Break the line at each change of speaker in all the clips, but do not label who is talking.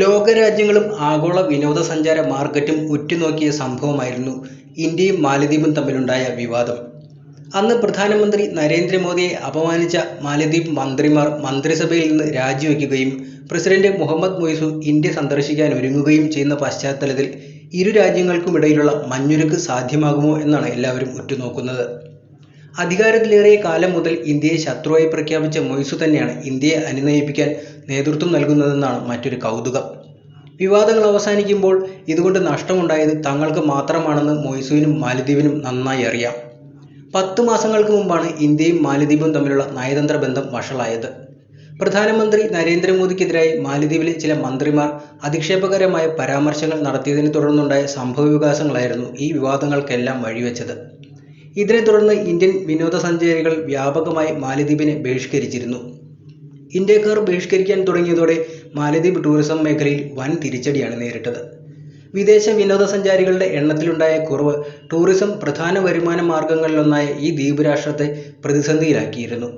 ലോകരാജ്യങ്ങളും ആഗോള വിനോദസഞ്ചാര മാർക്കറ്റും ഉറ്റുനോക്കിയ സംഭവമായിരുന്നു ഇന്ത്യയും മാലദ്വീപും തമ്മിലുണ്ടായ വിവാദം. അന്ന് പ്രധാനമന്ത്രി നരേന്ദ്രമോദിയെ അപമാനിച്ച മാലദ്വീപ് മന്ത്രിമാർ മന്ത്രിസഭയിൽ നിന്ന് രാജിവെക്കുകയും പ്രസിഡന്റ് മുഹമ്മദ് മൊയ്സു ഇന്ത്യ സന്ദർശിക്കാൻ ഒരുങ്ങുകയും ചെയ്യുന്ന പശ്ചാത്തലത്തിൽ ഇരു രാജ്യങ്ങൾക്കുമിടയിലുള്ള മഞ്ഞുരുക്ക് സാധ്യമാകുമോ എന്നാണ് എല്ലാവരും ഉറ്റുനോക്കുന്നത്. അധികാരത്തിലേറിയ കാലം മുതൽ ഇന്ത്യയെ ശത്രുവായി പ്രഖ്യാപിച്ച മൊയ്സു തന്നെയാണ് ഇന്ത്യയെ അനുനയിപ്പിക്കാൻ നേതൃത്വം നൽകുന്നതെന്നാണ് മറ്റൊരു കൗതുകം. വിവാദങ്ങൾ അവസാനിക്കുമ്പോൾ ഇതുകൊണ്ട് നഷ്ടമുണ്ടായത് തങ്ങൾക്ക് മാത്രമാണെന്ന് മൊയ്സുവിനും മാലദ്വീപിനും നന്നായി അറിയാം. പത്ത് മാസങ്ങൾക്ക് മുമ്പാണ് ഇന്ത്യയും മാലദ്വീപും തമ്മിലുള്ള നയതന്ത്ര ബന്ധം വഷളായത്. പ്രധാനമന്ത്രി നരേന്ദ്രമോദിക്കെതിരായി മാലദ്വീപിലെ ചില മന്ത്രിമാർ അധിക്ഷേപകരമായ പരാമർശങ്ങൾ നടത്തിയതിനെ തുടർന്നുണ്ടായ സംഭവ വികാസങ്ങളായിരുന്നു ഈ വിവാദങ്ങൾക്കെല്ലാം വഴിവെച്ചത്. ഇതിനെ തുടർന്ന് ഇന്ത്യൻ വിനോദസഞ്ചാരികൾ വ്യാപകമായി മാലദ്വീപിനെ ബഹിഷ്കരിച്ചിരുന്നു. ഇന്ത്യക്കാർ ബഹിഷ്കരിക്കാൻ തുടങ്ങിയതോടെ മാലദ്വീപ് ടൂറിസം മേഖലയിൽ വൻ തിരിച്ചടിയാണ് നേരിട്ടത്. വിദേശ വിനോദസഞ്ചാരികളുടെ എണ്ണത്തിലുണ്ടായ കുറവ് ടൂറിസം പ്രധാന വരുമാന മാർഗങ്ങളിലൊന്നായ ഈ ദ്വീപ് രാഷ്ട്രത്തെ പ്രതിസന്ധിയിലാക്കിയിരുന്നു.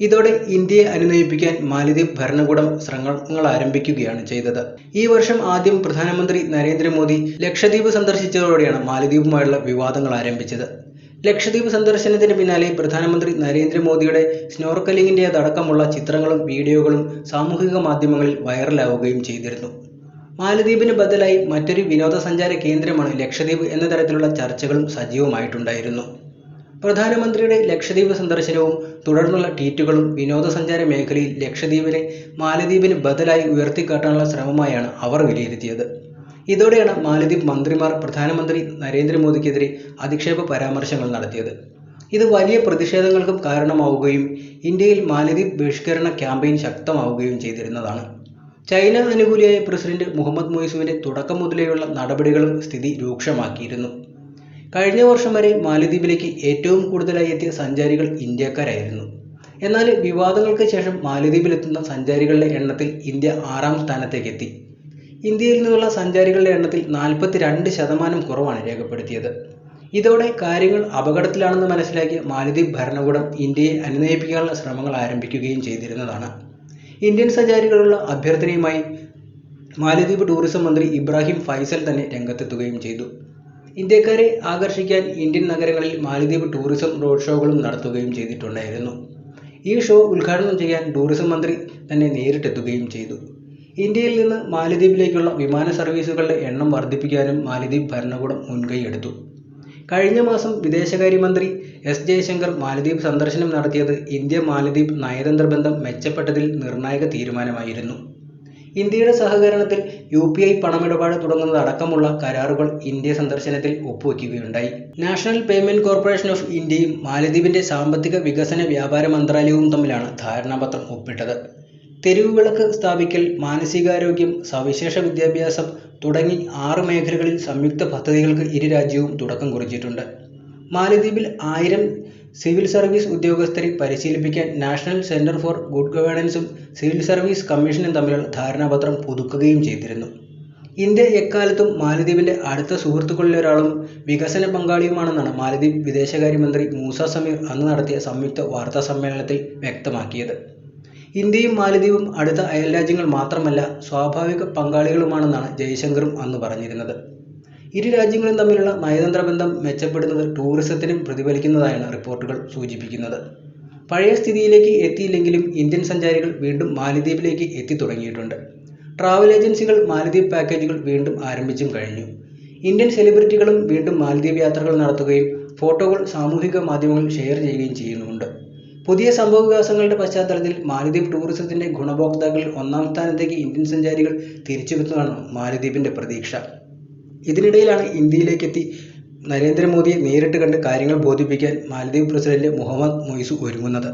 ഇതോടെ ഇന്ത്യയെ അനുനയിപ്പിക്കാൻ മാലദ്വീപ് ഭരണകൂടം ശ്രമങ്ങൾ ആരംഭിക്കുകയാണ് ചെയ്തത്. ഈ വർഷം ആദ്യം പ്രധാനമന്ത്രി നരേന്ദ്രമോദി ലക്ഷദ്വീപ് സന്ദർശിച്ചതോടെയാണ് മാലദ്വീപുമായുള്ള വിവാദങ്ങളാരംഭിച്ചത്. ലക്ഷദ്വീപ് സന്ദർശനത്തിന് പിന്നാലെ പ്രധാനമന്ത്രി നരേന്ദ്രമോദിയുടെ സ്നോർക്കലിങ്ങിന്റേതടക്കമുള്ള ചിത്രങ്ങളും വീഡിയോകളും സാമൂഹിക മാധ്യമങ്ങളിൽ വൈറലാവുകയും ചെയ്തിരുന്നു. മാലദ്വീപിന് ബദലായി മറ്റൊരു വിനോദസഞ്ചാര കേന്ദ്രമാണ് ലക്ഷദ്വീപ് എന്ന തരത്തിലുള്ള ചർച്ചകളും സജീവമായിട്ടുണ്ടായിരുന്നു. പ്രധാനമന്ത്രിയുടെ ലക്ഷദ്വീപ് സന്ദർശനവും തുടർന്നുള്ള ട്വീറ്റുകളും വിനോദസഞ്ചാര മേഖലയിൽ ലക്ഷദ്വീപിനെ മാലദ്വീപിന് ബദലായി ഉയർത്തിക്കാട്ടാനുള്ള ശ്രമമായാണ് അവർ വിലയിരുത്തിയത്. ഇതോടെയാണ് മാലദ്വീപ് മന്ത്രിമാർ പ്രധാനമന്ത്രി നരേന്ദ്രമോദിക്കെതിരെ അധിക്ഷേപ പരാമർശങ്ങൾ നടത്തിയത്. ഇത് വലിയ പ്രതിഷേധങ്ങൾക്കും കാരണമാവുകയും ഇന്ത്യയിൽ മാലദ്വീപ് ബഹിഷ്കരണ ക്യാമ്പയിൻ ശക്തമാവുകയും ചെയ്തിരുന്നതാണ്. ചൈന അനുകൂലിയായ പ്രസിഡന്റ് മുഹമ്മദ് മൊയ്സുവിന്റെ തുടക്കം മുതലേയുള്ള നടപടികളും സ്ഥിതി രൂക്ഷമാക്കിയിരുന്നു. കഴിഞ്ഞ വർഷം വരെ മാലദ്വീപിലേക്ക് ഏറ്റവും കൂടുതലായി എത്തിയ സഞ്ചാരികൾ ഇന്ത്യക്കാരായിരുന്നു. എന്നാൽ വിവാദങ്ങൾക്ക് ശേഷം മാലദ്വീപിലെത്തുന്ന സഞ്ചാരികളുടെ എണ്ണത്തിൽ ഇന്ത്യ ആറാം സ്ഥാനത്തേക്കെത്തി. ഇന്ത്യയിൽ നിന്നുള്ള സഞ്ചാരികളുടെ എണ്ണത്തിൽ നാൽപ്പത്തി രണ്ട് ശതമാനം കുറവാണ് രേഖപ്പെടുത്തിയത്. ഇതോടെ കാര്യങ്ങൾ അപകടത്തിലാണെന്ന് മനസ്സിലാക്കിയ മാലദ്വീപ് ഭരണകൂടം ഇന്ത്യയെ അനുനയിപ്പിക്കാനുള്ള ശ്രമങ്ങൾ ആരംഭിക്കുകയും ചെയ്തിരുന്നതാണ്. ഇന്ത്യൻ സഞ്ചാരികളുള്ള അഭ്യർത്ഥനയുമായി മാലദ്വീപ് ടൂറിസം മന്ത്രി ഇബ്രാഹിം ഫൈസൽ തന്നെ രംഗത്തെത്തുകയും ചെയ്തു. ഇന്ത്യക്കാരെ ആകർഷിക്കാൻ ഇന്ത്യൻ നഗരങ്ങളിൽ മാലദ്വീപ് ടൂറിസം റോഡ് ഷോകളും നടത്തുകയും ചെയ്തിട്ടുണ്ടായിരുന്നു. ഈ ഷോ ഉദ്ഘാടനം ചെയ്യാൻ ടൂറിസം മന്ത്രി തന്നെ നേരിട്ടെത്തുകയും ചെയ്തു. ഇന്ത്യയിൽ നിന്ന് മാലിദ്വീപിലേക്കുള്ള വിമാന സർവീസുകളുടെ എണ്ണം വർദ്ധിപ്പിക്കാനും മാലിദ്വീപ് ഭരണകൂടം മുൻകൈയെടുത്തു. കഴിഞ്ഞ മാസം വിദേശകാര്യമന്ത്രി എസ് ജയശങ്കർ മാലിദ്വീപ് സന്ദർശനം നടത്തിയത് ഇന്ത്യ മാലിദ്വീപ് നയതന്ത്ര ബന്ധം മെച്ചപ്പെട്ടതിൽ നിർണായക തീരുമാനമായിരുന്നു. ഇന്ത്യയുടെ സഹകരണത്തിൽ യു പി ഐ പണമിടപാട് തുടങ്ങുന്നതടക്കമുള്ള കരാറുകൾ ഇന്ത്യ സന്ദർശനത്തിൽ ഒപ്പുവെക്കുകയുണ്ടായി നാഷണൽ പേയ്മെന്റ് കോർപ്പറേഷൻ ഓഫ് ഇന്ത്യയും മാലിദ്വീപിന്റെ സാമ്പത്തിക വികസന വ്യാപാര മന്ത്രാലയവും തമ്മിലാണ് ധാരണാപത്രം ഒപ്പിട്ടത്. തെരുവുവിളക്ക് സ്ഥാപിക്കൽ, മാനസികാരോഗ്യം, സവിശേഷ വിദ്യാഭ്യാസം തുടങ്ങി ആറ് മേഖലകളിൽ സംയുക്ത പദ്ധതികൾക്ക് ഇരു രാജ്യവും തുടക്കം കുറിച്ചിട്ടുണ്ട്. മാലദ്വീപിൽ ആയിരം സിവിൽ സർവീസ് ഉദ്യോഗസ്ഥരെ പരിശീലിപ്പിക്കാൻ നാഷണൽ സെന്റർ ഫോർ ഗുഡ് ഗവേണൻസും സിവിൽ സർവീസ് കമ്മീഷനും തമ്മിലുള്ള ധാരണാപത്രം പുതുക്കുകയും ചെയ്തിരുന്നു. ഇന്ത്യ എക്കാലത്തും മാലദ്വീപിന്റെ അടുത്ത സുഹൃത്തുക്കളിലൊരാളും വികസന പങ്കാളിയുമാണെന്നാണ് മാലദ്വീപ് വിദേശകാര്യമന്ത്രി മൂസ സമീർ അന്ന് നടത്തിയ സംയുക്ത വാർത്താ സമ്മേളനത്തിൽ വ്യക്തമാക്കിയത്. ഇന്ത്യയും മാലദ്വീപും അടുത്ത അയൽ രാജ്യങ്ങൾ മാത്രമല്ല സ്വാഭാവിക പങ്കാളികളുമാണെന്നാണ് ജയശങ്കറും അന്ന് പറഞ്ഞിരുന്നത്. ഇരു രാജ്യങ്ങളും തമ്മിലുള്ള നയതന്ത്ര ബന്ധം മെച്ചപ്പെടുന്നത് ടൂറിസത്തിനും പ്രതിഫലിക്കുന്നതായാണ് റിപ്പോർട്ടുകൾ സൂചിപ്പിക്കുന്നത്. പഴയ സ്ഥിതിയിലേക്ക് എത്തിയില്ലെങ്കിലും ഇന്ത്യൻ സഞ്ചാരികൾ വീണ്ടും മാലദ്വീപിലേക്ക് എത്തിത്തുടങ്ങിയിട്ടുണ്ട്. ട്രാവൽ ഏജൻസികൾ മാലദ്വീപ് പാക്കേജുകൾ വീണ്ടും ആരംഭിച്ചും കഴിഞ്ഞു. ഇന്ത്യൻ സെലിബ്രിറ്റികളും വീണ്ടും മാലദ്വീപ് യാത്രകൾ നടത്തുകയും ഫോട്ടോകൾ സാമൂഹിക മാധ്യമങ്ങളിൽ ഷെയർ ചെയ്യുകയും ചെയ്യുന്നുമുണ്ട്. പുതിയ സംഭവവികാസങ്ങളുടെ പശ്ചാത്തലത്തിൽ മാലദ്വീപ് ടൂറിസത്തിന്റെ ഗുണഭോക്താക്കളിൽ ഒന്നാം സ്ഥാനത്തേക്ക് ഇന്ത്യൻ സഞ്ചാരികൾ തിരിച്ചെത്തുമെന്നാണ് മാലദ്വീപിന്റെ പ്രതീക്ഷ. ഇതിനിടയിലാണ് ഇന്ത്യയിലേക്ക് ഇന്ത്യയിലേക്കെത്തി നരേന്ദ്രമോദിയെ നേരിട്ട് കണ്ട് കാര്യങ്ങൾ ബോധിപ്പിക്കാൻ മാലിദ്വീപ് പ്രസിഡന്റ് മുഹമ്മദ് മൊയ്സു ഒരുങ്ങുന്നത്.